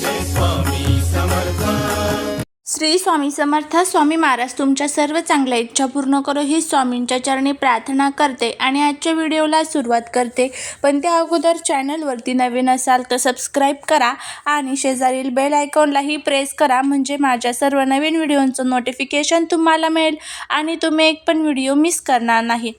this one. Shri Swami Samarth Swami Maharaj तुमच्या सर्व चांगल्या इच्छा पूर्ण करो. ही स्वामींच्या चरणी प्रार्थना करते आणि आजच्या व्हिडिओला सुरुवात करते. पण त्या अगोदर चॅनलवरती नवीन असाल तर सबस्क्राईब करा आणि शेजारील बेल आयकॉनलाही प्रेस करा. म्हणजे माझ्या सर्व नवीन व्हिडिओंचं नोटिफिकेशन तुम्हाला मिळेल आणि तुम्ही एक पण व्हिडिओ मिस करणार नाही.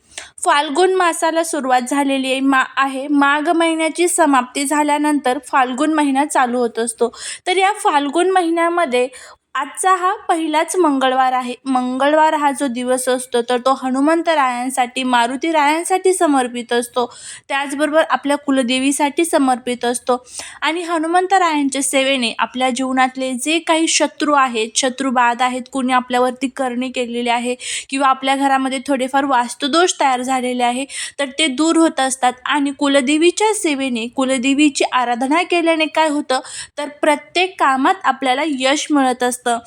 फाल्गुन मासाला सुरुवात झालेली आहे मा आहे. माघ महिन्याची समाप्ती झाल्यानंतर फाल्गुन महिना चालू होत असतो. तर या फाल्गुन महिन्यामध्ये आजचा हा पहिलाच मंगळवार आहे. मंगळवार हा जो दिवस असतो तर तो हनुमंतरायांसाठी मारुती रायांसाठी समर्पित असतो. त्याचबरोबर आपल्या कुलदेवीसाठी समर्पित असतो. आणि हनुमंतरायांच्या सेवेने आपल्या जीवनातले जे काही शत्रू आहेत शत्रुबाध आहेत कुणी आपल्यावरती करणी केलेली आहे किंवा आपल्या घरामध्ये थोडेफार वास्तुदोष तयार झालेले आहे तर ते दूर होत असतात. आणि कुलदेवीच्या सेवेने कुलदेवीची आराधना केल्याने काय होतं? तर प्रत्येक कामात आपल्याला यश मिळत असतं. 的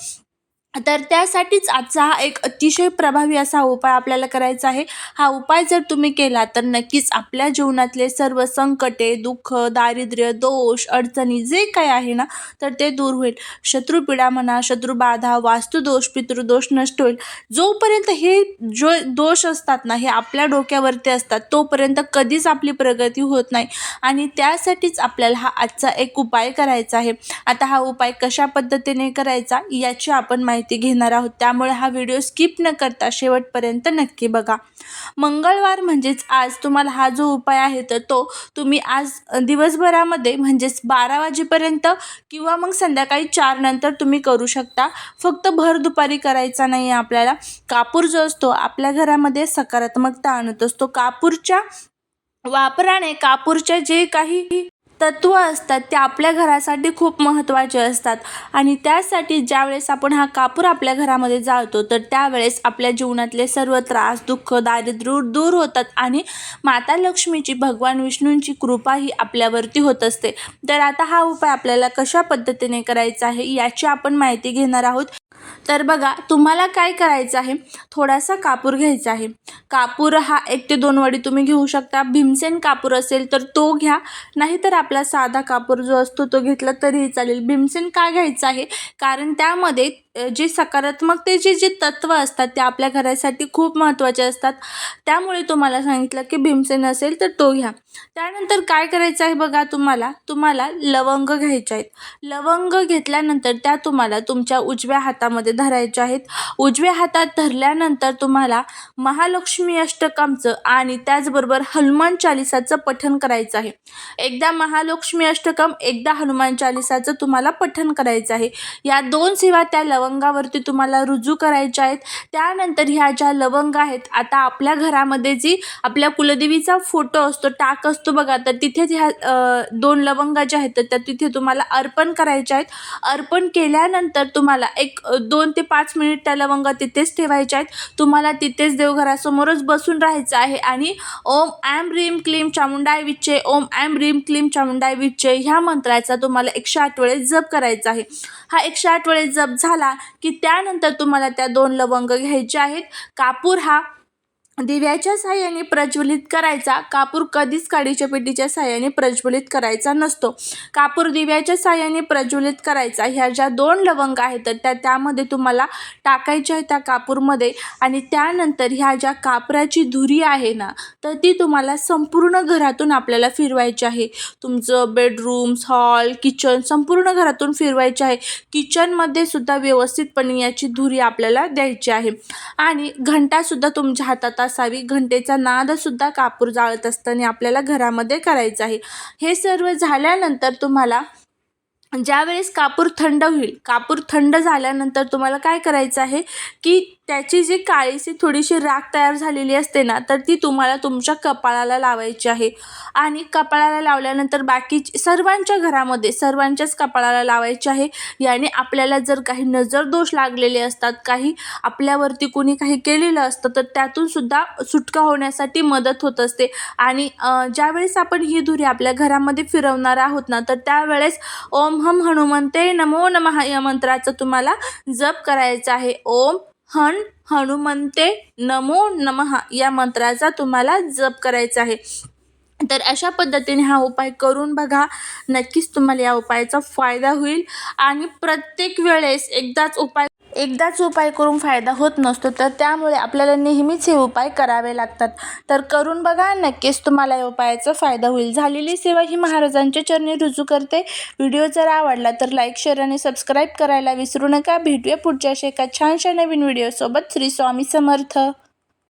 तर त्यासाठीच आजचा हा एक अतिशय प्रभावी असा उपाय आपल्याला करायचा आहे. हा उपाय जर तुम्ही केला तर नक्कीच आपल्या जीवनातले सर्व संकटे दुःख दारिद्र्य दोष अडचणी जे काही आहे ना तर ते दूर होईल. शत्रुपीडा म्हणा शत्रुबाधा वास्तुदोष पितृदोष नष्ट होईल. जोपर्यंत हे जो दोष असतात ना हे आपल्या डोक्यावरती असतात तोपर्यंत कधीच आपली प्रगती होत नाही. आणि त्यासाठीच आपल्याला हा आजचा एक उपाय करायचा आहे. आता हा उपाय कशा पद्धतीने करायचा याची आपण माहिती माहिती घेणार आहोत. त्यामुळे हा व्हिडिओ स्किप न करता शेवटपर्यंत नक्की बघा. मंगळवार म्हणजेच आज तुम्हाला हा जो उपाय आहे तर तो तुम्ही आज दिवसभरामध्ये म्हणजेच बारा वाजेपर्यंत किंवा मग संध्याकाळी चार नंतर तुम्ही करू शकता. फक्त भर दुपारी करायचा नाही आहे आपल्याला. कापूर जो असतो आपल्या घरामध्ये सकारात्मकता आणत असतो. कापूरच्या वापराने कापूरच्या जे काही तत्व असतात ते आपल्या घरासाठी खूप महत्त्वाचे असतात. आणि त्यासाठी ज्यावेळेस आपण हा कापूर आपल्या घरामध्ये जाळतो तर त्यावेळेस आपल्या जीवनातले सर्व त्रास दुःख दारिद्र्य दूर होतात आणि माता लक्ष्मीची भगवान विष्णूंची कृपा ही आपल्यावरती होत असते. तर आता हा उपाय आपल्याला कशा पद्धतीने करायचा आहे याची आपण माहिती घेणार आहोत. तर बघा तुम्हाला काय करायचं आहे? थोडासा कापूर घ्यायचा आहे. कापूर हा एक ते दोन वडी तुम्ही घेऊ शकता. भीमसेन कापूर असेल तर तो घ्या. नाहीतर आपला साधा कापूर जो असतो तो घेतला तरीही चालेल. भीमसेन का घ्यायचा आहे? कारण त्यामध्ये जे सकारात्मकतेचे जे तत्व असतात ते आपल्या घरासाठी खूप महत्त्वाचे असतात. त्यामुळे तुम्हाला सांगितलं की भीमसेन असेल तर तो घ्या. त्यानंतर काय करायचं आहे बघा तुम्हाला? तुम्हाला लवंग घ्यायचे आहेत. लवंग घेतल्यानंतर त्या तुम्हाला तुमच्या उजव्या हातामध्ये धरायच्या आहेत. उजव्या हातात धरल्यानंतर तुम्हाला महालक्ष्मी अष्टकामचं आणि त्याचबरोबर हनुमान चालिसाचं पठण करायचं आहे. एकदा महालक्ष्मी अष्टकम एकदा हनुमान चालिसाचं तुम्हाला पठण करायचं आहे. या दोन सेवा त्या लवंगावरती तुम्हाला रुजू करायच्या आहेत. त्यानंतर ह्या ज्या लवंग आहेत आता आपल्या घरामध्ये जी आपल्या कुलदेवीचा फोटो असतो टाक असतो बघा तर तिथे ह्या दोन लवंगा ज्या आहेत तर त्या तिथे तुम्हाला अर्पण करायच्या आहेत. अर्पण केल्यानंतर तुम्हाला एक दोन दोन ते पाच मिनिट त्या लवंगा तिथेच ठेवायच्या आहेत. तुम्हाला तिथेच देवघरासमोरच बसून राहायचं आहे. आणि ओम ॲम रीम क्लीम चामुंडाय विच्चे ओम ॲम रीम क्लीम चामुंडाय विच्चे ह्या मंत्राचा तुम्हाला एकशे आठ वेळेस जप करायचा आहे. हा एकशे आठ वेळेस जप झाला की त्यानंतर तुम्हाला त्या दोन लवंग घ्यायचे आहेत. कापूर हा दिव्याच्या साहाय्याने प्रज्वलित करायचा. कापूर कधीच काडीच्या पेटीच्या साहाय्याने प्रज्वलित करायचा नसतो. कापूर दिव्याच्या साहाय्याने प्रज्वलित करायचा. ह्या ज्या दोन लवंग आहेत तर त्या त्यामध्ये तुम्हाला टाकायच्या आहेत त्या कापूरमध्ये आणि त्यानंतर ह्या ज्या कापराची धुरी आहे ना तर ती तुम्हाला संपूर्ण घरातून आपल्याला फिरवायची आहे. तुमचं बेडरूम्स हॉल किचन संपूर्ण घरातून फिरवायचे आहे. किचनमध्ये सुद्धा व्यवस्थितपणे याची धुरी आपल्याला द्यायची आहे. आणि घंटासुद्धा तुमच्या हातात असावी. घंटेचा नादसुद्धा कापूर जाळत असताना आपल्याला घरामध्ये करायचं आहे. हे सर्व झाल्यानंतर तुम्हाला ज्यावेळेस कापूर थंड होईल कापूर थंड झाल्यानंतर तुम्हाला काय करायचं आहे? की त्याची जी काळीशी थोडीशी राख तयार झालेली असते ना तर ती तुम्हाला तुमच्या कपाळाला लावायची आहे. आणि कपाळाला लावल्यानंतर बाकी सर्वांच्या घरामध्ये सर्वांच्याच कपाळाला लावायची आहे. याने आपल्याला जर काही नजर दोष लागलेले असतात काही आपल्यावरती कोणी काही केलेलं असतं तर त्यातून सुद्धा सुटका होण्यासाठी मदत होत असते. आणि ज्यावेळेस आपण ही धुरी आपल्या घरामध्ये फिरवणार आहोत ना तर त्यावेळेस ओम हम हनुमंते नमो नमः या मंत्राचा तुम्हाला जप करायचा आहे. ओम हन हनुमंते नमो नमः या मंत्राचा तुम्हाला जप करायचा आहे. तर अशा पद्धतीने हा उपाय करून बघा. नक्कीच तुम्हाला या उपायाचा फायदा होईल. आणि प्रत्येक वेळेस एकदाच उपाय एकदाच उपाय करून फायदा होत नसतो तर त्यामुळे आपल्याला नेहमीच हे उपाय करावे लागतात. तर करून बघा नक्कीच तुम्हाला या उपायाचा फायदा होईल. झालेली सेवा ही महाराजांच्या चरणी रुजू करते. व्हिडिओ जर आवडला तर लाईक शेअर आणि सबस्क्राईब करायला विसरू नका. भेटूया पुढच्या अशा एका छानशा नवीन व्हिडिओसोबत. श्री स्वामी समर्थ.